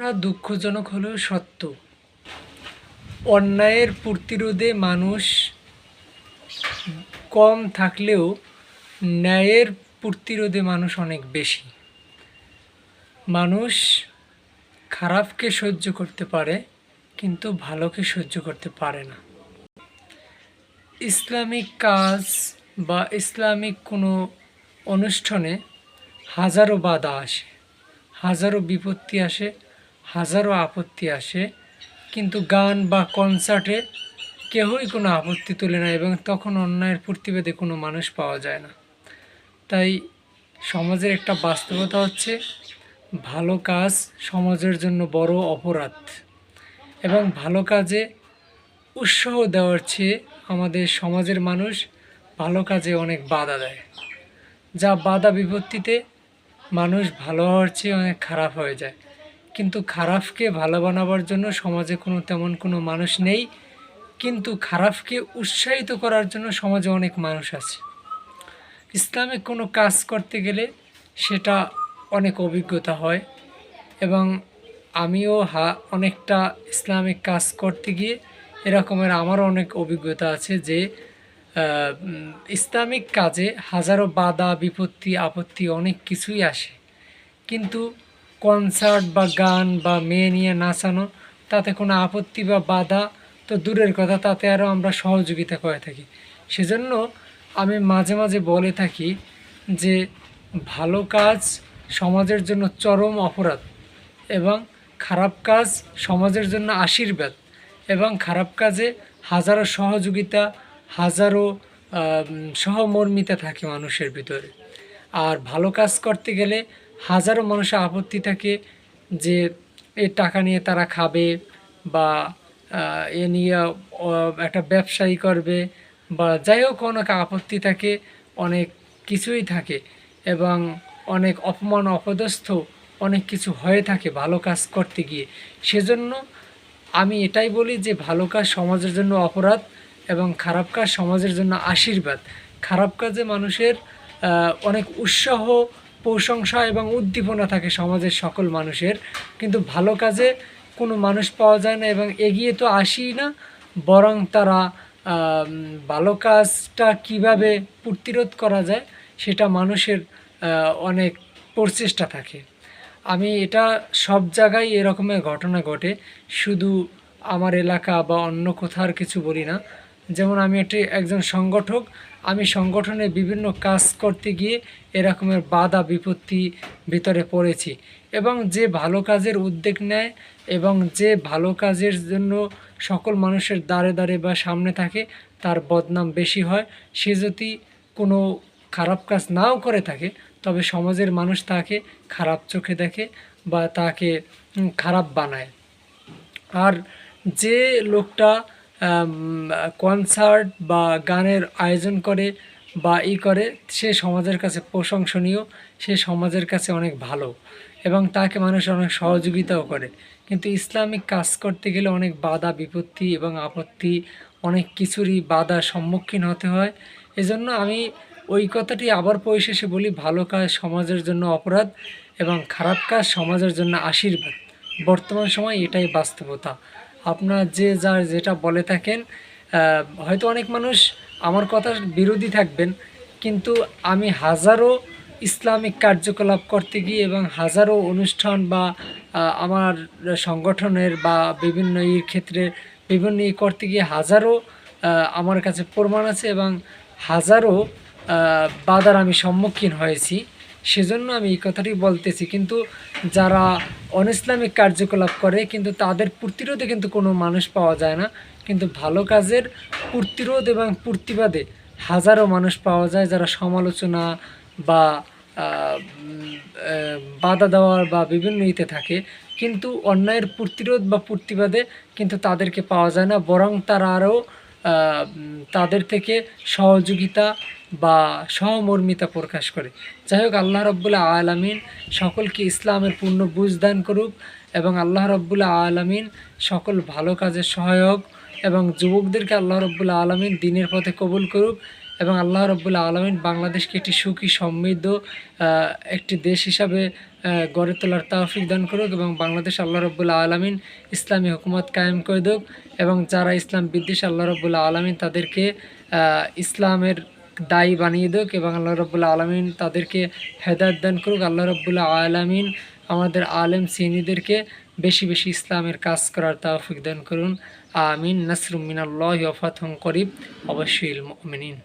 কথাটা দুঃখজনক হলেও সত্য? অন্যায়ের প্রতিরোধে মানুষ কম থাকলেও ন্যায়ের প্রতিরোধে মানুষ অনেক বেশি। মানুষ খারাপকে সহ্য করতে পারে, কিন্তু ভালোকে সহ্য করতে পারে না। ইসলামিক কাজ বা ইসলামিক কোনো অনুষ্ঠানে হাজারো বাধা আসে, হাজারো বিপত্তি আসে হাজারো আপত্তি আসে, কিন্তু গান বা কনসার্টে কেউই কোনো আপত্তি তোলে না এবং তখন অন্যায়ের প্রতিবাদে কোনো মানুষ পাওয়া যায় না। তাই সমাজের একটা বাস্তবতা হচ্ছে, ভালো কাজ সমাজের জন্য বড় অপরাধ এবং ভালো কাজে উৎসাহ দেওয়ার চেয়ে আমাদের সমাজের মানুষ ভালো কাজে অনেক বাধা দেয়। যা বাধা বিপত্তিতে মানুষ ভালো হওয়ার চেয়ে অনেক খারাপ হয়ে যায়। কিন্তু খারাপকে ভালো বানাবার জন্য সমাজে কোনো তেমন কোনো মানুষ নেই, কিন্তু খারাপকে উৎসাহিত করার জন্য সমাজে অনেক মানুষ আছে। ইসলামিক কোনো কাজ করতে গেলে সেটা অনেক অভিজ্ঞতা হয় এবং আমিও হা, অনেকটা ইসলামিক কাজ করতে গিয়ে এরকমের আমারও অনেক অভিজ্ঞতা আছে যে ইসলামিক কাজে হাজারো বাধা, বিপত্তি, আপত্তি অনেক কিছুই আসে। কিন্তু কনসার্ট বা গান বা মেয়ে নিয়ে নাচানো, তাতে কোনো আপত্তি বা বাধা তো দূরের কথা, তাতে আরও আমরা সহযোগিতা করে থাকি। সেজন্য আমি মাঝে মাঝে বলে থাকি যে, ভালো কাজ সমাজের জন্য চরম অপরাধ এবং খারাপ কাজ সমাজের জন্য আশীর্বাদ এবং খারাপ কাজে হাজারো সহযোগিতা, হাজারো সহমর্মিতা থাকে মানুষের ভিতরে। আর ভালো কাজ করতে গেলে হাজারো মানুষের আপত্তি থাকে যে এ টাকা নিয়ে তারা খাবে বা এ নিয়ে একটা ব্যবসায়ী করবে বা যাই হোক অনেক আপত্তি থাকে, অনেক কিছুই থাকে এবং অনেক অপমান, অপদস্থ অনেক কিছু হয়ে থাকে ভালো কাজ করতে গিয়ে। সেজন্য আমি এটাই বলি যে ভালো কাজ সমাজের জন্য অপরাধ এবং খারাপ কাজ সমাজের জন্য আশীর্বাদ। খারাপ কাজে মানুষের অনেক উৎসাহ প্রশংসা এবং উদ্দীপনা থাকে সমাজের সকল মানুষের। কিন্তু ভালো কাজে কোনো মানুষ পাওয়া যায় না এবং এগিয়ে তো আসেই না, বরং তারা ভালো কাজটা কীভাবে প্রতিরোধ করা যায় সেটা মানুষের অনেক প্রচেষ্টা থাকে। আমি এটা সব জায়গায় এরকমের ঘটনা ঘটে। শুধু আমার এলাকা বা অন্য কোথার কিছু বলি না। যেমন আমি একটি, একজন সংগঠক, আমি সংগঠনে বিভিন্ন কাজ করতে গিয়ে এরকমের বাধা, বিপত্তি ভিতরে পড়েছি এবং যে ভালো কাজের উদ্যোগ নেয় এবং যে ভালো কাজের জন্য সকল মানুষের দ্বারে দ্বারে বা সামনে থাকে, তার বদনাম বেশি হয়। সে যদি কোনো খারাপ কাজ নাও করে থাকে, তবে সমাজের মানুষ তাকে খারাপ চোখে দেখে বা তাকে খারাপ বানায়। আর যে লোকটা কনসার্ট বা গানের আয়োজন করে বা ই করে, সে সমাজের কাছে প্রশংসনীয়, সে সমাজের কাছে অনেক ভালো এবং তাকে মানুষ অনেক সহযোগিতাও করে। কিন্তু ইসলামিক কাজ করতে গেলে অনেক বাধা, বিপত্তি এবং আপত্তি, অনেক কিছুরই বাধার সম্মুখীন হতে হয়। এজন্য আমি ওই কথাটি আবার পরিশেষে বলি, ভালো কাজ সমাজের জন্য অপরাধ এবং খারাপ কাজ সমাজের জন্য আশীর্বাদ। বর্তমান সময় এটাই বাস্তবতা। আপনার যে যার যেটা বলে থাকেন হয়তো অনেক মানুষ আমার কথার বিরোধী থাকবেন, কিন্তু আমি হাজারো ইসলামিক কার্যকলাপ করতে গিয়ে এবং হাজারো অনুষ্ঠান বা আমার সংগঠনের বা বিভিন্ন ইর ক্ষেত্রে বিভিন্ন ই করতে গিয়ে হাজারো আমার কাছে প্রমাণ আছে এবং হাজারো বাধার আমি সম্মুখীন হয়েছি। সেজন্য আমি এই কথাটি বলতেছি। কিন্তু যারা অনইসলামিক কার্যকলাপ করে, কিন্তু তাদের প্রতিরোধে কিন্তু কোনো মানুষ পাওয়া যায় না। কিন্তু ভালো কাজের প্রতিরোধ এবং প্রতিবাদে হাজারো মানুষ পাওয়া যায় যারা সমালোচনা বা বাধা দেওয়ার বা বিভিন্ন ইতে থাকে। কিন্তু অন্যায়ের প্রতিরোধ বা প্রতিবাদে কিন্তু তাদেরকে পাওয়া যায় না। বরং তারা আরও তাদের থেকে সহযোগিতা বা সহমর্মিতা প্রকাশ করে। যাই হোক, আল্লাহ রব্বুল্লা আলমিন সকলকে ইসলামের পূর্ণ বুঝ দান করুক এবং আল্লাহ রব্বুল্লা আলমিন সকল ভালো কাজের সহায়ক এবং যুবকদেরকে আল্লাহ রব্বুল্লা আলমিন দিনের পথে কবুল করুক। এবং আল্লাহ রব্বুল্লা আলমিন বাংলাদেশকে একটি সুখী, সমৃদ্ধ একটি দেশ হিসাবে গড়ে তোলার তৌফিক দান করুক এবং বাংলাদেশ আল্লাহ রব্বুল্লা আলমিন ইসলামী হুকুমত কায়েম করে দেক এবং যারা ইসলাম বিদ্বেষ আল্লাহ রব্বুল্লা আলমিন তাদেরকে ইসলামের দায়ী বানিয়ে দেক এবং আল্লাহ রব্বুল্লা আলমিন তাদেরকে হেদায়ত দান করুক। আল্লাহ রব্বুল্লা আলমিন আমাদের আলেম সিনিদেরকে বেশি বেশি ইসলামের কাজ করার তৌফিক দান করুন। আমিন। নাসরুম মিনাল্লাহি ওয়া ফাতহুন করিব। অবশ্যই মুমিনিন।